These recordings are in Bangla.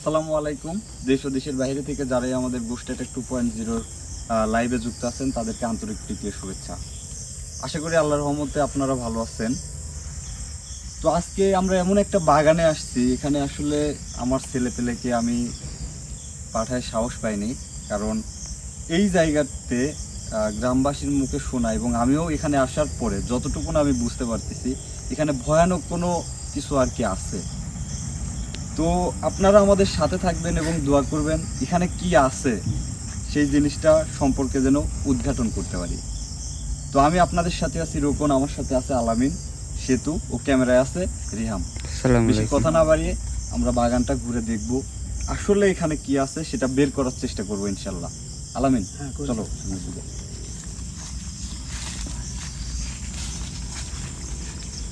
আসসালামু আলাইকুম। দেশ ও দেশের বাইরে থেকে যারাই আমাদের বুস্টেটেক টু পয়েন্ট জিরোর লাইভে যুক্ত আছেন, তাদেরকে আন্তরিক প্রীতি শুভেচ্ছা। আশা করি আল্লাহর রহমতে আপনারা ভালো আছেন। তো আজকে আমরা এমন একটা বাগানে আসছি, এখানে আসলে আমার ছেলে পেলেকে আমি পাঠায় সাহস পাইনি, কারণ এই জায়গাতে গ্রামবাসীর মুখে শোনা এবং আমিও এখানে আসার পরে যতটুকুন আমি বুঝতে পারতেছি, এখানে ভয়ানক কোনো কিছু আর কি আছে। তো আপনারা আমাদের সাথে থাকবেন এবং দোয়া করবেন এখানে কি আছে সেই জিনিসটা সম্পর্কে যেন উদ্ঘাটন করতে পারি। তো আমি আপনাদের সাথে আছি রোকন আমার সাথে আছে আলামিন সেতু ও ক্যামেরায় আছে রিহাম। বেশি কথা না বাড়িয়ে আমরা বাগানটা ঘুরে দেখব। আসলে এখানে কি আছে সেটা বের করার চেষ্টা করব ইনশাল্লাহ আলামিন হ্যাঁ, চলো।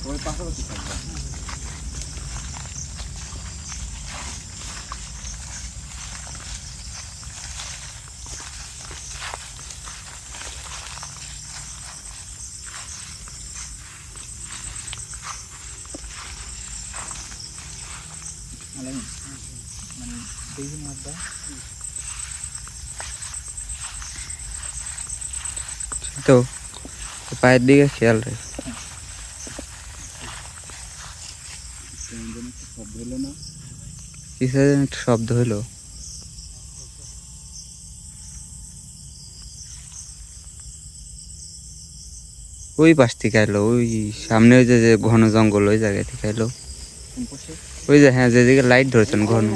সবাই পাশাপাশি থাকবে। পায়ের দিকে খেয়াল রাখ। শব্দ হলো ওই পাশ থেকে এলো ওই সামনে ওই যে যে ঘন জঙ্গল, ওই জায়গা থেকে এলো ওই যে হ্যাঁ যেদিকে লাইট ধরেছেন ঘন।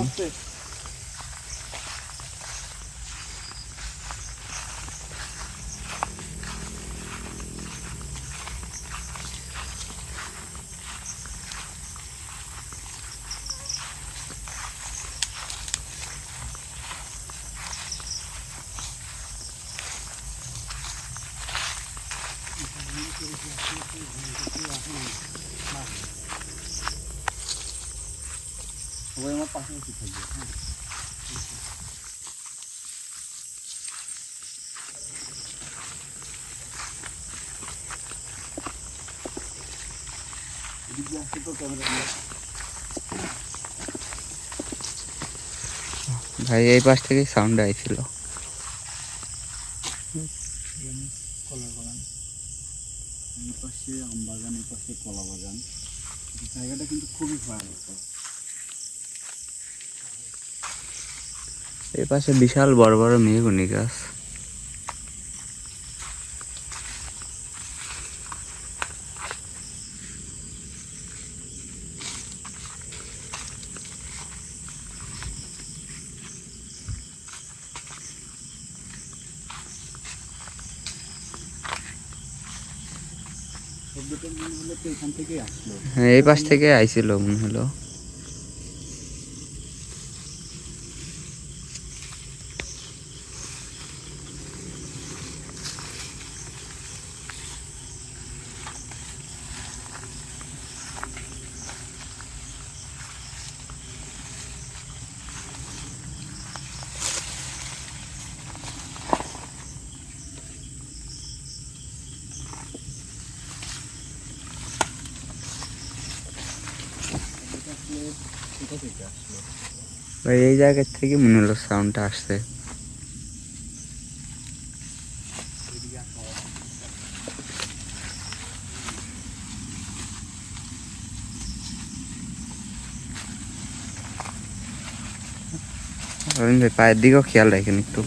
আছে। সবাই থাকবে হ্যাঁ এদিকে আসছে তো ক্যামেরা ভাই এই পাশ থেকেই সাউন্ড আইছিল এখানে কলার বাগান এই পাশে আম বাগান এই পাশে কলা বাগান জায়গাটা কিন্তু খুবই ভয়ানক এই পাশে বিশাল বড় বড় মেহগুনি গাছ। হ্যাঁ এই পাশ থেকে আইছিল মনে হলো শব্দটা আসলে কোথা থেকে আসলো ভাই, এই জায়গা থেকে মনে হলো সাউন্ডটা আসছে। এদিকে আসা অরুণ ভাই, পায়ের দিকেও খেয়াল রাখেন একটু।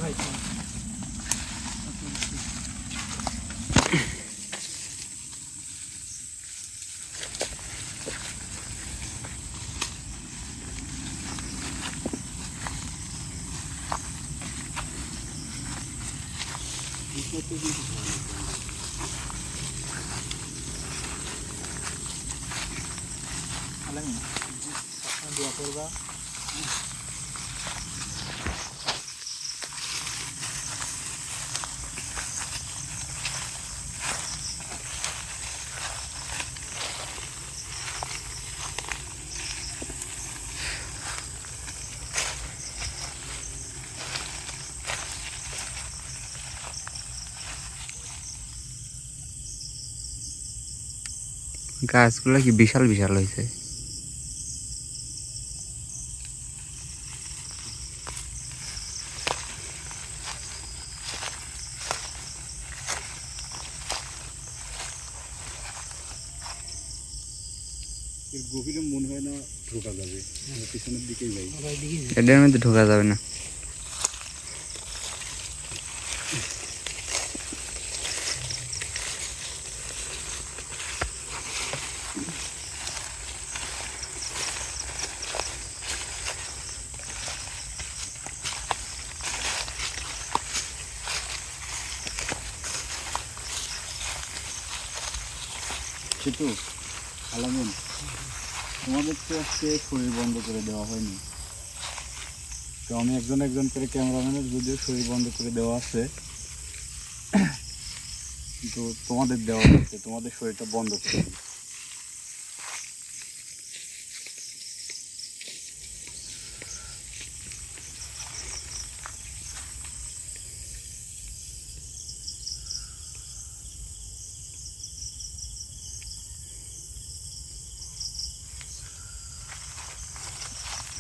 গাছগুলো কি বিশাল বিশাল হয়েছে গভীরে মনে হয় না ঢোকা যাবে পিছনের দিকেই যাই। এটার মধ্যে ঢোকা যাবে না। সেতু আলামিন। তোমাদের তো আজকে শরীর বন্ধ করে দেওয়া হয়নি। তো আমি একজন একজন করে ক্যামেরাম্যানের যদিও শরীর বন্ধ করে দেওয়া আছে। কিন্তু তোমাদের দেওয়া হচ্ছে তোমাদের শরীরটা বন্ধ করে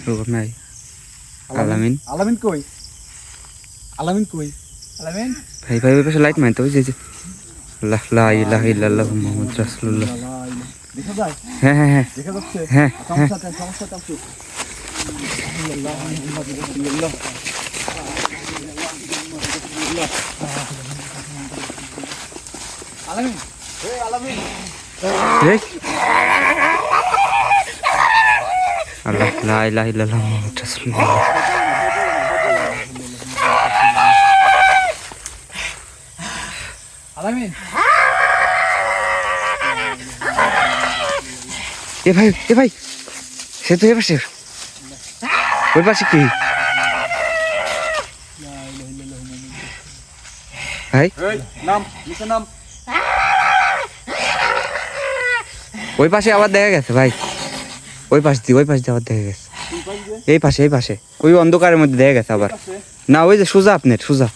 দিই। নাই। আলামিন? আলামিন? কই? আলামিন কই? আলামিন? ভাই ভাই ওই পাশে লাইট মারতে ওই যে লা লা ইলাহা ইল্লাল্লাহু মুহাম্মাদ রাসূলুল্লাহ। দেখা যায়? হ্যাঁ হ্যাঁ হ্যাঁ। দেখা যাচ্ছে? হ্যাঁ, আলামিন? এই আলামিন এই আল্লাহ লা ইলাহা ইল্লাল্লাহু মুহাম্মাদ রাসূলুল্লাহ। আলামিন এ ভাই এ ভাই সে তো এ পাশে ওই পাশে কি? ভাই? নাম নাম। ওই পাশে আবার দেখা গেছে ভাই। ওই পাশ দিয়ে, ওই পাশ দিয়ে আবার দেখা গেছে। এই পাশে এই পাশে। ওই অন্ধকারের মধ্যে দেখা গেছে আবার। না, ওই যে সোজা আপনার, সোজা।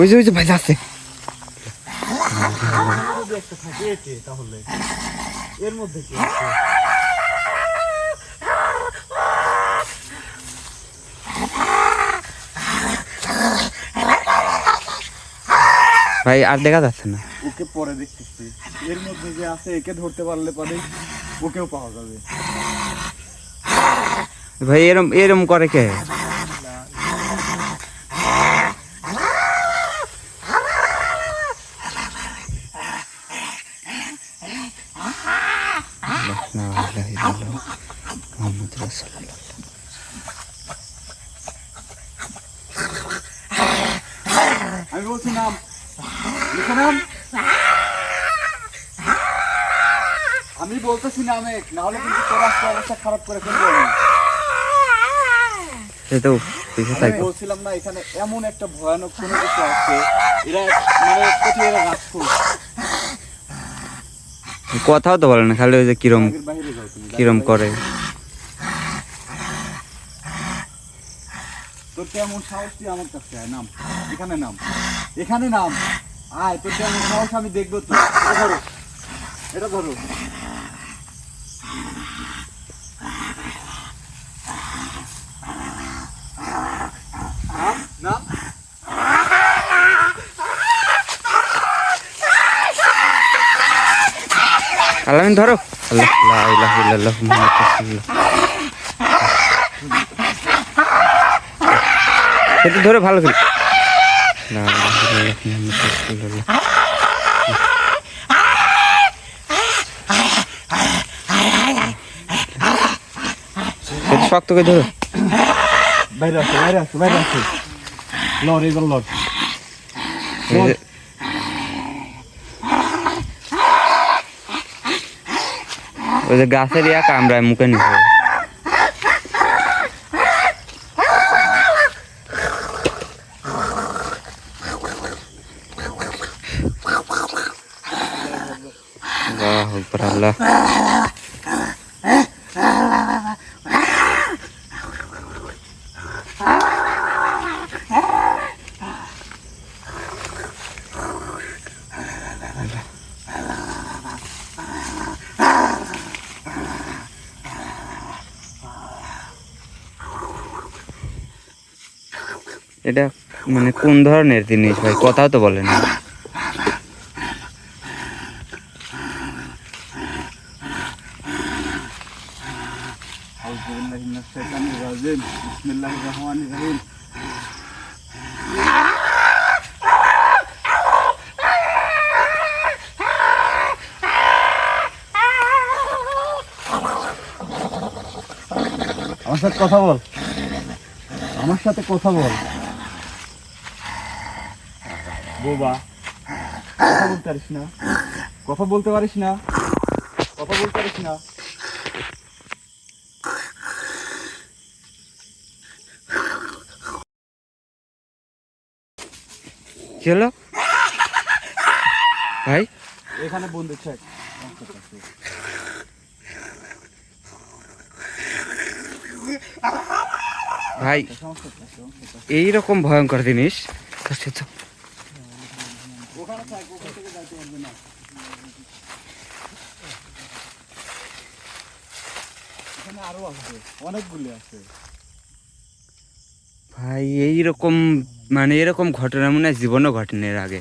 ওই যে ওই যে ভাই যাচ্ছে। এর মধ্যে কি ভাই আর দেখা যাচ্ছে না। ওকে পরে দেখতেছি। এর মধ্যে যে আছে একে ধরতে পারলে পরে ওকেও পাওয়া যাবে। ভাই এরম এরম করে কে লা ইলাহা ইল্লাল্লাহ মুহাম্মাদুর রাসূলুল্লাহ। আমি বলছি নাম লিখে নাম আমি কিন্তু তোর আজকে অবস্থা খারাপ করে ফেলব আমি। বলছিলাম না এখানে এমন একটা ভয়ানক কোনো কিছু আছে এরা মানে কোথায় এরা রাখছো কথাও তো বলে না খালি ওই যে কিরম কিরম করে। তোর কেমন সাহস তুই আমার কাছে আয় নাম। এখানে নাম। এখানে নাম। আয় তোর কেমন সাহস আমি দেখব তো এটা ধরো। এটা ধরো নাম নাম আলামিন ধরো। সেটা ধরে ভালো করে। শক্ত করে ধরো। বাইরে আসো বাইরে আসো বাইরে আসো। লড় এবার লড় এই যে- ওই যে গাছের ইয়া কামড়ায় মুখে নিচে মানে কোন ধরনের জিনিস ভাই? কথাও তো বলে না। আমার সাথে কথা বল। আমার সাথে কথা বল। বোবা। কথা বলতে পারিস না। কথা বলতে পারিস না। কথা বলতে পারিস না। হলো? ভাই? এখানে বন্ধু চেক ভাই এইরকম ভয়ঙ্কর জিনিস? ওখানে থাক ওখান থেকে যাইতে পারবে না। এখানে আরও আছে অনেকগুলি আছে। ভাই এইরকম মানে এরকম ঘটনা মনে হয় জীবনও ঘটেনি এর আগে।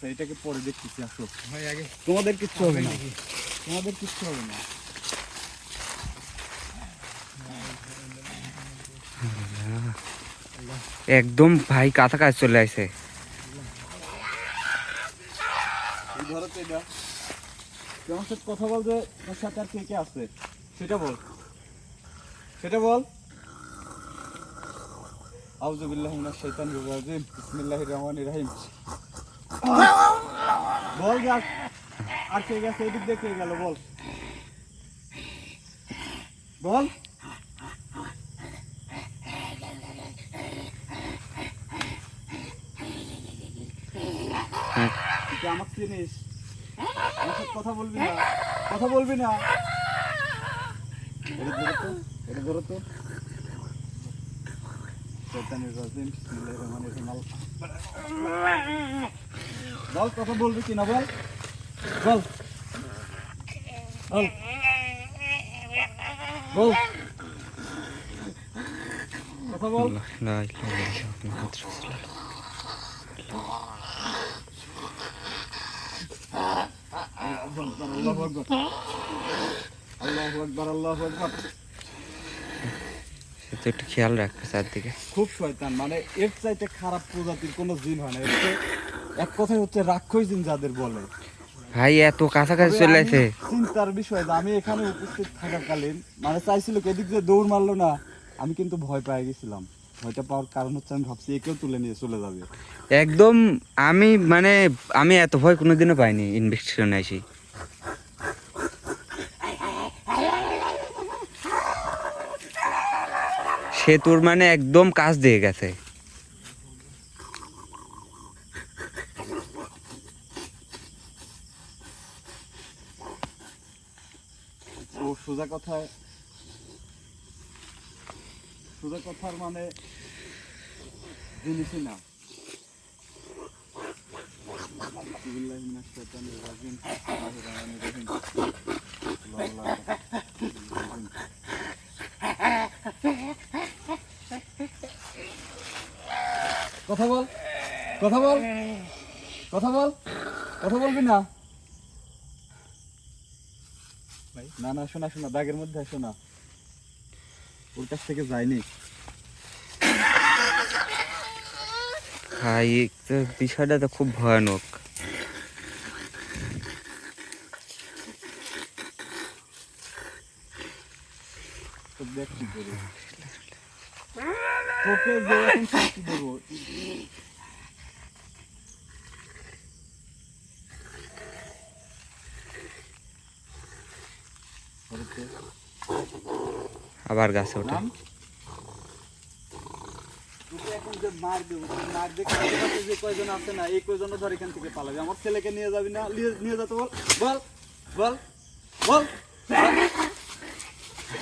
সেইটাকে পরে দেখতেছি আসো। ভাই আগে। তোমাদের কিচ্ছু হবে না। তোমাদের কিচ্ছু হবে না। একদম ভাই কাছাকাছি চলে আসে এই ধরো তো এটা। তোমার সাথে কথা বল যে তোর সাথে আর কে কে আছে? সেটা বল। সেটা বল। আউযু বিল্লাহি মিনাশ শাইতানির রাজিম। বিসমিল্লাহির রহমানির রহিম। বল যা আর কে গেছে এদিক দিয়ে কে গেল? বল। বল। তুই আমাকে চিনিস? আমার কথা বলবি না। কথা বলবি না। এটা ধরো তো, এটা ধরো তো। বল, কথা বলবি কি না বল? বল। বল। বল। কথা বল। লা ইলাহা ইল্লাল্লাহ মুহাম্মাদুর রাসূলুল্লাহ। আল্লাহু আকবার আল্লাহু আকবার আল্লাহু আকবার তো একটু খেয়াল রাখবে চারদিকে। খুব শয়তান মানে এর চাইতে খারাপ প্রজাতির কোনো জিন হয় না। এক কথায় হচ্ছে রাক্ষস জিন যাদের বলে। ভাই এত কাছাকাছি চলে আসে। আমি চিন্তার বিষয় আমি এখানে উপস্থিত থাকাকালীন মানে চাইছিল এদিক দিয়ে দৌড় মারলো না আমি কিন্তু ভয় পেয়ে গেছিলাম। ভয়টা পাওয়ার কারণ হচ্ছে আমি ভাবছি একেও তুলে নিয়ে চলে যাবে। একদম আমি মানে আমি এত ভয় কোনোদিনও পাইনি ইনভেস্টিগেশনে আসি সে তোর মানে একদম কাজ দিয়ে গেছে। সোজা কথায় সোজা কথার মানে কথা বল কথা বল কথা বল কথা বলবি না? না না শোনা শোনা ব্যাগের মধ্যে আসো না ওর কাছ থেকে যায়নি। বিষয়টা তো খুব ভয়ানক। তোকে যে এখন শাস্তি দেবো আবার গাছে ওঠে তোকে এখন যে কয়জন আছে না এই কয়জনও ধর এখান থেকে পালাবে। আমার ছেলেকে নিয়ে যাবি না? নিয়ে- যেতে বল। বল বল বল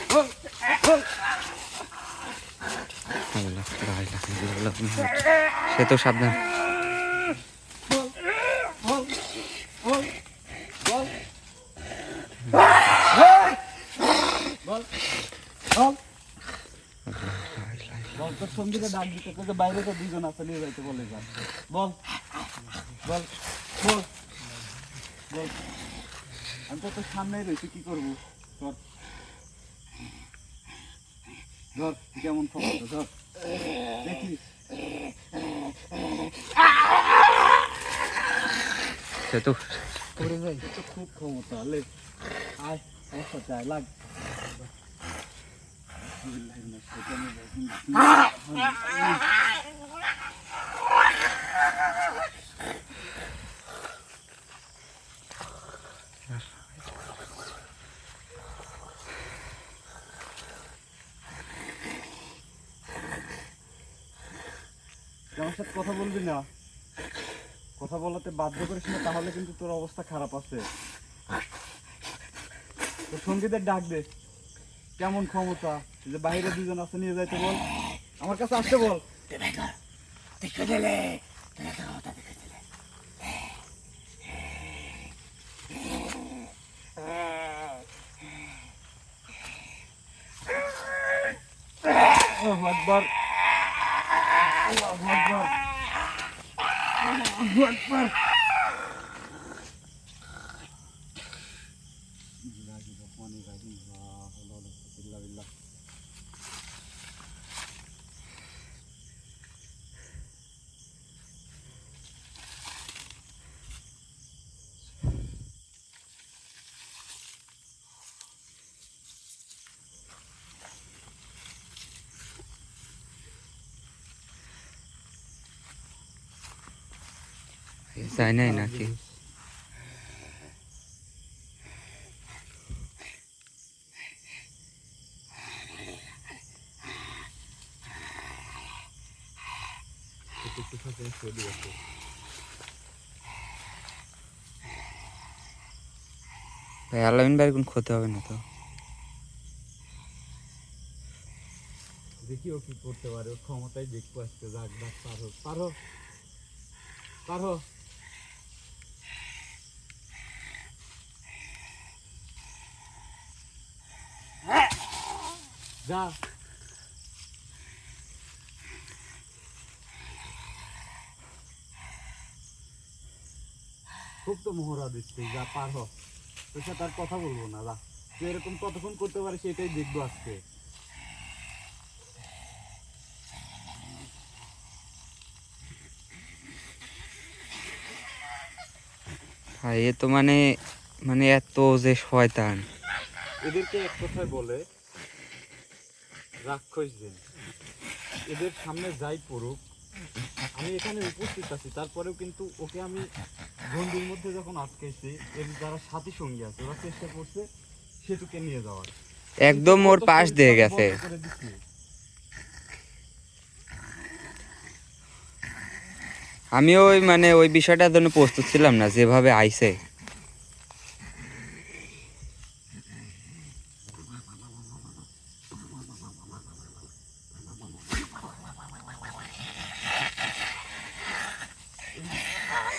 বল আল্লাহ, লা ইলাহা ইল্লাল্লাহ মুহাম্মাদুর- সে তো সাবধান সঙ্গীকে ডাক দিতে বাইরে তো দুজন আছে নিয়ে যাইতে বলে যা বল বল বল বল আমি তো তোর সামনেই রয়েছি কি করব তোর ধর কেমন ক্ষমতা ধর তো করে যাই তো খুব ক্ষমতা লে আয় সাথে আয় লাগ আমার সাথে কথা বলবি না। কথা বলাতে বাধ্য করিস না, তাহলে কিন্তু তোর অবস্থা খারাপ আছে। তোর সঙ্গীদের ডাক দে। কেমন ক্ষমতা? যে বাইরে দুজন আছে, নিয়ে যাইতে বল। আমার কাছে আসতে বল। আল্লাহু আকবার আল্লাহু আকবার আল্লাহু আকবার বিসমিল্লাহির রহমানির রহিম লা হাওলা ওয়ালা কুওয়াতা ইল্লা বিল্লাহ যায় নাই নাকি? ভাই আলামিন ভাইয়ের কোন ক্ষতি হবে না তো? দেখি ও কি করতে পারে ওর ক্ষমতায় দেখব আজকে যাক যাক, পারো পারো পারো যা। খুব তো মোহরা দিচ্ছে যা পার হ। তোর সাথে আর কথা বলব না যা। তুই এরকম কতক্ষণ করতে পারিস এটাই দেখব আজকে। ভাই এ তো মানে মানে এত যে শয়তান। এদেরকে এক কথায় বলে রাক্ষস দিন এদের সামনে যাই পড়ুক আমি এখানে উপস্থিত আছি। তারপরেও কিন্তু ওকে আমি গন্ডির মধ্যে যখন আটকেছি এর যারা সাথী সঙ্গী আছে ওরা চেষ্টা করছে সেতুকে নিয়ে যাওয়ার। একদম ওর পাশ দিয়ে গেছে। আমি ওই মানে ওই বিষয়টার জন্য প্রস্তুত ছিলাম না যেভাবে আইছে।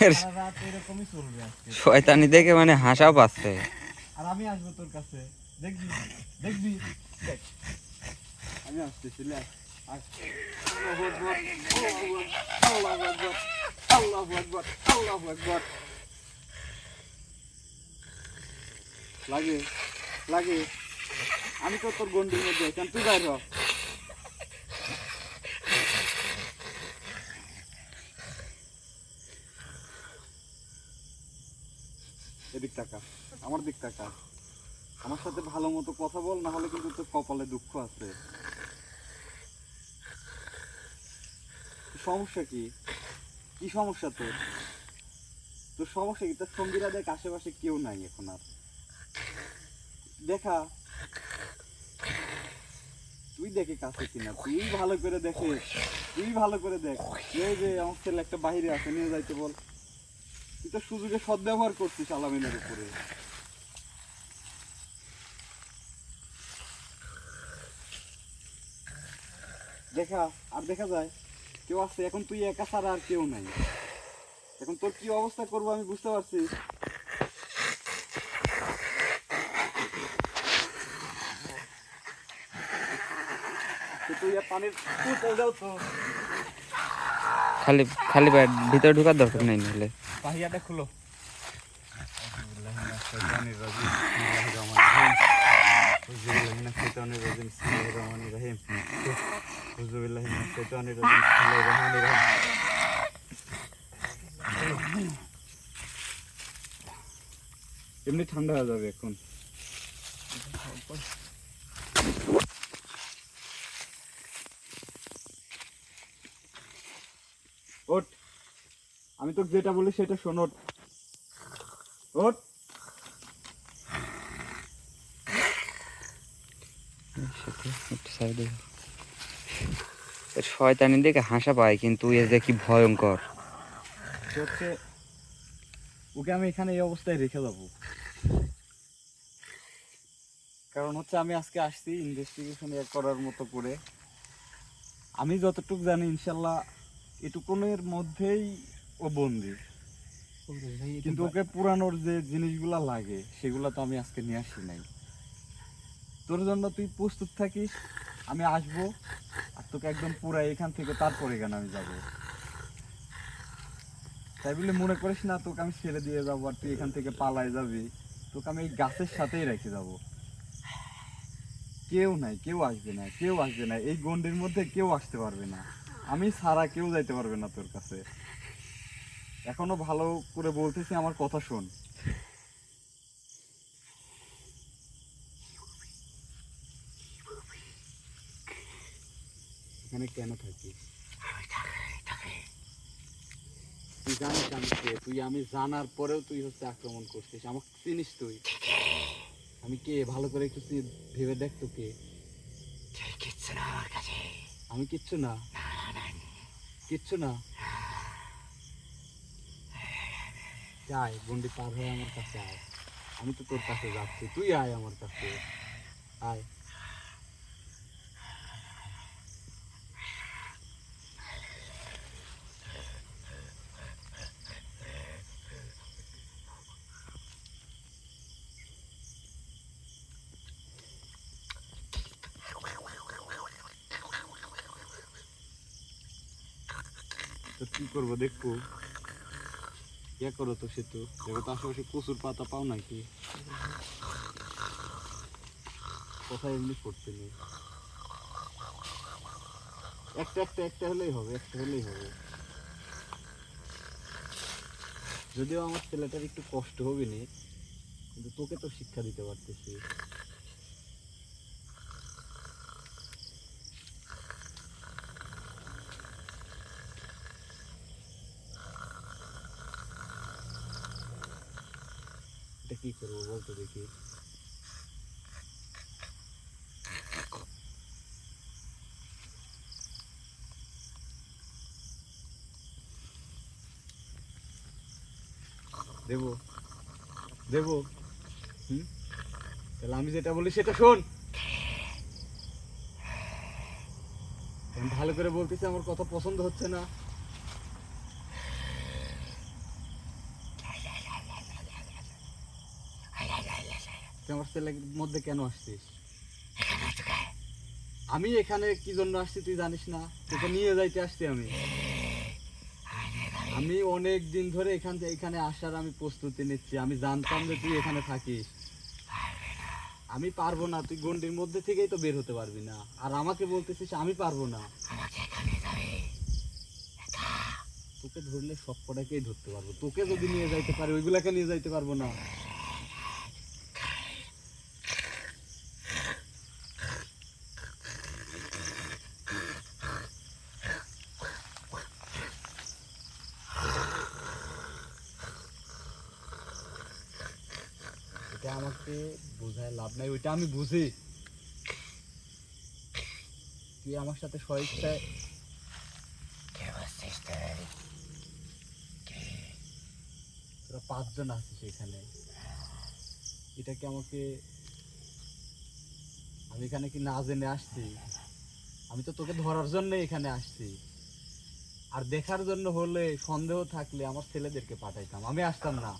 আজকে। শয়তানি দেখে মানে হাসাও পাচ্ছে। আর আমি আসব তোর কাছে। দেখবি? দেখবি? দেখ। আমি আসতেছি। লাগে লাগে। আমি তো তোর গন্ডির মধ্যে তুই বাইর এদিক টাকা আমার দিক টাকা আমার সাথে ভালো মতো কথা বল, না হলে কিন্তু তোর কপালে দুঃখ আছে। সমস্যা কি? কি সমস্যা তোর? তোর সমস্যা কি? তোর সঙ্গীরা দেখ, আশেপাশে কেউ নাই এখন আর। দেখা। তুই দেখে কাছে কিনা তুই ভালো করে দেখে তুই ভালো করে দেখ। যে, আমার ছেলে একটা বাইরে আছে, নিয়ে যাইতে বল। তুই তো সুযোগে সদ্ব্যবহার করছিস আলামিনের উপরে। দেখা, আর দেখা যায়, কেউ আছে, এখন তুই একা ছাড়া আর কেউ নাই। এখন তোর কি অবস্থা করব আমি বুঝতে পারছি। তুই পানির যাও তো। খালি খালি ভিতরে ঢোকার দরকার নাই নাহলে। পাহিয়াটা খুলো। এমনি ঠান্ডা হয়ে যাবে এখন। আমি তোকে যেটা বলি সেটা শোনো সাইডে শয়তানি দেখে হাসা পায় কিন্তু এ যে কি ভয়ঙ্কর। হচ্ছে ওকে আমি এখানে এই অবস্থায় রেখে যাব। কারণ হচ্ছে আমি আজকে আসছি ইনভেস্টিগেশন করার মতো করে। আমি যতটুকু জানি ইনশাল্লাহ এটুকুনের মধ্যেই ও বন্দি কিন্তু ওকে পুরানোর যে জিনিসগুলা লাগে সেগুলো তো আমি আজকে নিয়ে আসি নাই। তোর জন্য তুই প্রস্তুত থাকিস আমি আসব আর তোকে একদম পুরা এখান থেকে তারপরে কেন আমি যাব? তাই বলে মনে করিস না তোকে আমি ছেড়ে দিয়ে যাব আর তুই এখান থেকে পালাই যাবি তোকে আমি এই গাছের সাথেই রেখে যাব। কেউ নাই কেউ আসবে না কেউ আসবে না এই গন্ডির মধ্যে কেউ আসতে পারবে না। আমি ছাড়া কেউ যাইতে পারবে না তোর কাছে। এখনও ভালো করে বলতেছি আমার কথা শোন। এখানে কেন থাকিস? তুই জানিস আমি কে তুই আমি জানার পরেও তুই হচ্ছে আক্রমণ করছিস। আমাকে চিনিস তুই। আমি কে? ভালো করে একটু তুই ভেবে দেখ তো কে। আমি কিচ্ছু না? কিচ্ছু না। আয় গন্ডি পার হয়ে আমার কাছে আয় আমি তো তোর কাছে যাচ্ছি তুই আয় আমার কাছে আয় তো কি করব দেখব ইয়ে করো তো সেতু। দেখো তো আশেপাশে কচুর পাতা পাও নাকি। কোথায় এমনি করতে নেই। একটা একটা একটা হলেই হবে, একটা হলেই হবে। যদিও আমার ছেলেটার একটু কষ্ট হবে নি কিন্তু তোকে তো শিক্ষা দিতে পারতেছি এটা কি করব দেখি। দেবো দেবো। হুম? তাহলে আমি যেটা বলি সেটা শোন। ভালো করে বলতেছি, আমার কথা পছন্দ হচ্ছে না। তুই মধ্যে কেন আসছিস? আমি এখানে কি জন্য আসছি তুই জানিস না? তোকে নিয়ে যাইতে আসছি আমি। আমি অনেক দিন ধরে এখান থেকে এখানে আসার আমি প্রস্তুতি নিচ্ছি। আমি জানতাম যে তুই এখানে থাকিস। আমি পারব না। তুই গন্ডির মধ্যে থেকেই তো বের হতে পারবি না। আর আমাকে বলতেছিস আমি পারব না। তোকে ধরলে সব কটাকেই ধরতে পারব। তোকে যদি নিয়ে যাইতে পারি ওইগুলাকে নিয়ে যাইতে পারব না এটা আমাকে বোঝায় লাভ নাই ওইটা আমি বুঝি। তুই আমার সাথে তোরা পাঁচজন আছিস এখানে। এটা কি আমাকে আমি এখানে কি না জেনে আসছি? আমি তো তোকে ধরার জন্য এখানে আসছি। আর দেখার জন্য হলে সন্দেহ থাকলে আমার ছেলেদেরকে পাঠাইতাম। আমি আসতাম না।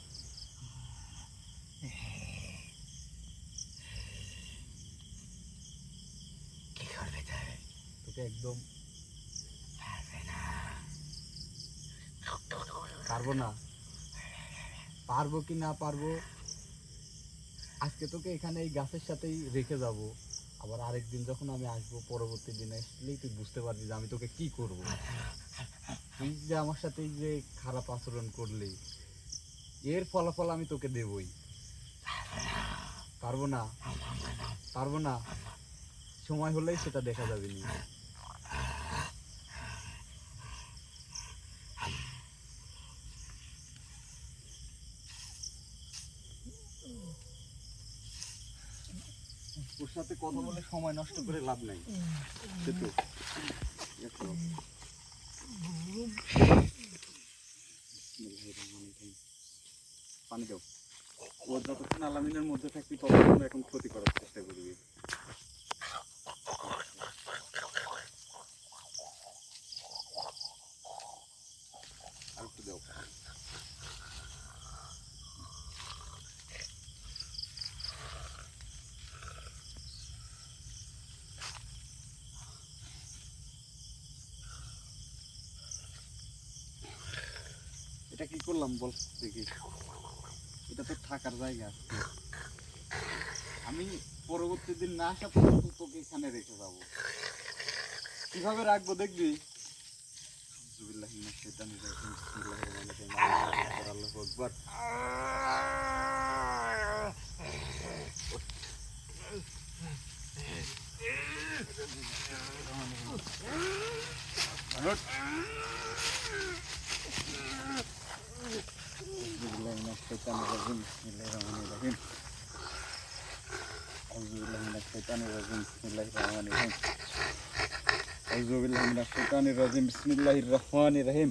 তোকে একদম পারব না। পারব কি না পারব? আজকে তোকে এখানে এই গাছের সাথেই রেখে যাব। আবার আরেকদিন যখন আমি আসব, পরবর্তী দিনে আসলেই তুই বুঝতে পারবি যে আমি তোকে কি করব। তুই যে আমার সাথে যে খারাপ আচরণ করলি, এর ফলাফল আমি তোকে দেবই। পারব না? পারব না? সময় হলেই সেটা দেখা যাবে নি ওর সাথে কথা বলে সময় নষ্ট করে লাভ নাই। সে পানি দাও। ও যতক্ষণ আলামিনের মধ্যে থাকবি ততক্ষণ এখন ক্ষতি করার চেষ্টা করবি। করলাম, বল, দেখি। এটা তো থাকার জায়গা। আমি পরবর্তী দিন না আসা পর্যন্ত তোকে এখানে রেখে যাব। কীভাবে রাখব দেখবি? আউযুবিল্লাহি মিনাশ শাইতানির রাজিম, বিসমিল্লাহির রহমানির রহিম, আল্লাহু আকবার, আল্লাহু আকবার। আউযুবিল্লাহি মিনাশ শাইতানির রাজিম, বিসমিল্লাহির রহমানির রহিম। আউযুবিল্লাহি মিনাশ শাইতানির রাজিম, বিসমিল্লাহির রহমানির রহিম। আউযুবিল্লাহি মিনাশ শাইতানির রাজিম, বিসমিল্লাহির রহমানির রহিম।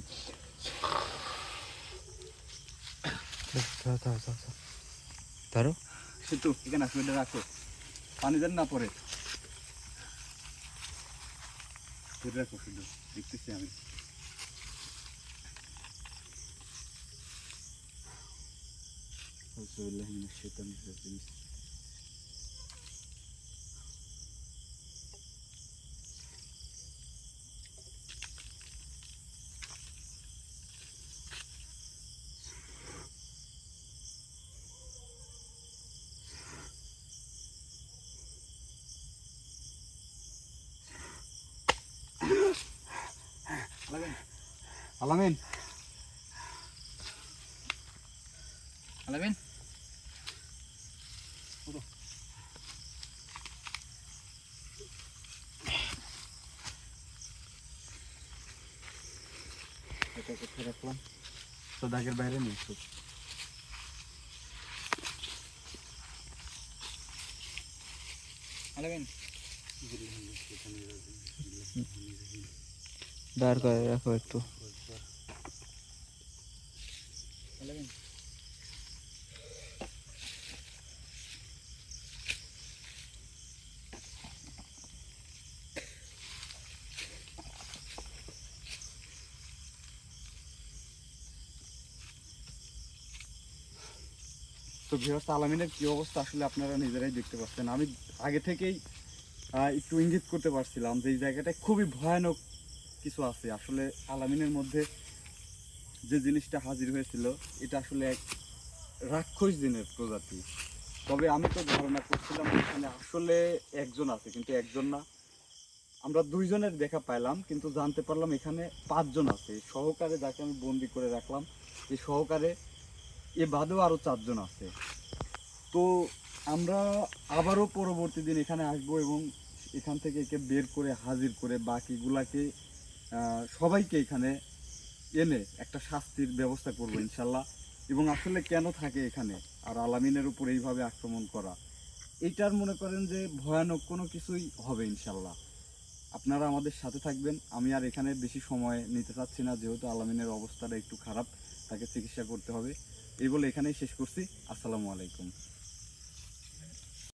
ধরো সেতু এখানে আসো এটা রাখো পানি যেন না পড়ে ধরে রাখো শুধু। দেখতেছি আমি। আউযুবিল্লাহি মিনাশ শাইতানির রাজিম। আলামিন আলামিন আলামিন এটা কোথায় রাখলাম তো দাগের বাইরে নিয়ে। আলামিন। দাঁড় করে রাখো একটু। তো ভিউয়ার্স, আলামিনের কী অবস্থা আসলে আপনারা নিজেরাই দেখতে পাচ্ছেন। আমি আগে থেকেই একটু ইঙ্গিত করতে পারছিলাম যে এই জায়গাটায় খুবই ভয়ানক কিছু আছে। আসলে আলামিনের মধ্যে যে জিনিসটা হাজির হয়েছিল, এটা আসলে এক রাক্ষস দিনের প্রজাতি। তবে আমি তো ধারণা করছিলাম এখানে আসলে একজন আছে, কিন্তু একজন না। আমরা দুইজনের দেখা পাইলাম, কিন্তু জানতে পারলাম এখানে পাঁচজন আছে। সহকারে যাকে আমি বন্দি করে রাখলাম, এই সহকারে এ বাদেও আরও চারজন আছে। তো আমরা আবারও পরবর্তী দিন এখানে আসব এবং এখান থেকে একে বের করে হাজির করে বাকিগুলাকে সবাইকে এখানে এনে একটা শাস্তির ব্যবস্থা করব ইনশাল্লাহ। এবং আসলে কেন থাকে এখানে? আর আলামিনের উপর এইভাবে আক্রমণ করা, এইটার মনে করেন যে ভয়ানক কোনো কিছুই হবে ইনশাল্লাহ। আপনারা আমাদের সাথে থাকবেন। আমি আর এখানে বেশি সময় নিতে চাচ্ছি না, যেহেতু আলামিনের অবস্থাটা একটু খারাপ, তাকে চিকিৎসা করতে হবে। এই বলে এখানেই শেষ করছি। আসসালামু আলাইকুম।